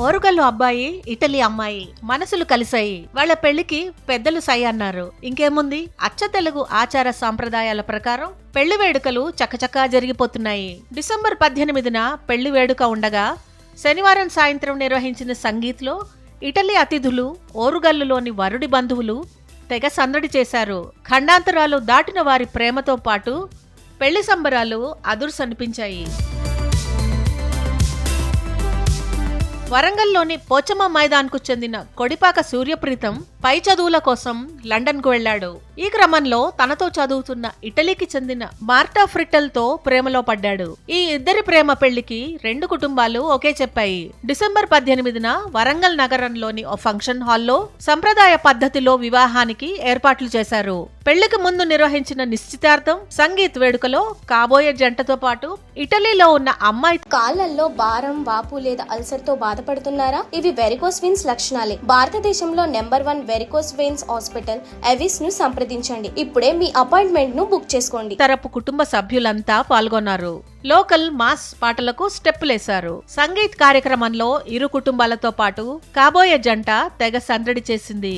ఓరుగల్లు అబ్బాయి ఇటలీ అమ్మాయి మనసులు కలిశాయి. వాళ్ళ పెళ్ళికి పెద్దలు సై అన్నారు. ఇంకేముంది? అచ్చ తెలుగు ఆచార సాంప్రదాయాల ప్రకారం పెళ్ళి వేడుకలు చకచకా జరిగిపోతున్నాయి. డిసెంబర్ పద్దెనిమిదిన పెళ్ళి వేడుక ఉండగా శనివారం సాయంత్రం నిర్వహించిన సంగీత్లో ఇటలీ అతిథులు ఓరుగల్లులోని వరుడి బంధువులు తెగ సందడి చేశారు. ఖండాంతరాలు దాటిన వారి ప్రేమతో పాటు పెళ్ళి సంబరాలు అదుర్సనిపించాయి. వరంగల్లోని పోచమ్మ మైదాన్కు చెందిన కొడిపాక సూర్యప్రీతం పై చదువుల కోసం లండన్కు వెళ్ళాడు ఈ క్రమంలో తనతో చదువుతున్న ఇటలీకి చెందిన మార్టా ఫ్రిట్టల్తో ప్రేమలో పడ్డాడు. ఈ ఇద్దరి ప్రేమ పెళ్ళికి రెండు కుటుంబాలు ఒకే చెప్పాయి. డిసెంబర్ పద్దెనిమిదిన వరంగల్ నగరంలోని ఓ ఫంక్షన్ హాల్లో సంప్రదాయ పద్ధతిలో వివాహానికి ఏర్పాట్లు చేశారు. పెళ్ళికి ముందు నిర్వహించిన నిశ్చితార్థం సంగీత్ వేడుకలో కాబోయే జంటతో పాటు ఇటలీలో ఉన్న అమ్మాయి కాళ్ళల్లో భారం వాపు లేదా అల్సర్తో బాధపడుతున్నారా? ఇవి వెరికోస్ వెయిన్స్ లక్షణాలే. భారతదేశంలో number one varicose veins hospital ఎవిస్ను సంప్రదించండి. ఇప్పుడే మీ అపాయింట్మెంట్ను బుక్ చేసుకోండి. తరపు కుటుంబ సభ్యులంతా పాల్గొన్నారు. లోకల్ మాస్ పాటలకు స్టెప్పులేశారు. సంగీత్ కార్యక్రమంలో ఇరు కుటుంబాలతో పాటు కాబోయే జంట తెగ సందడి చేసింది.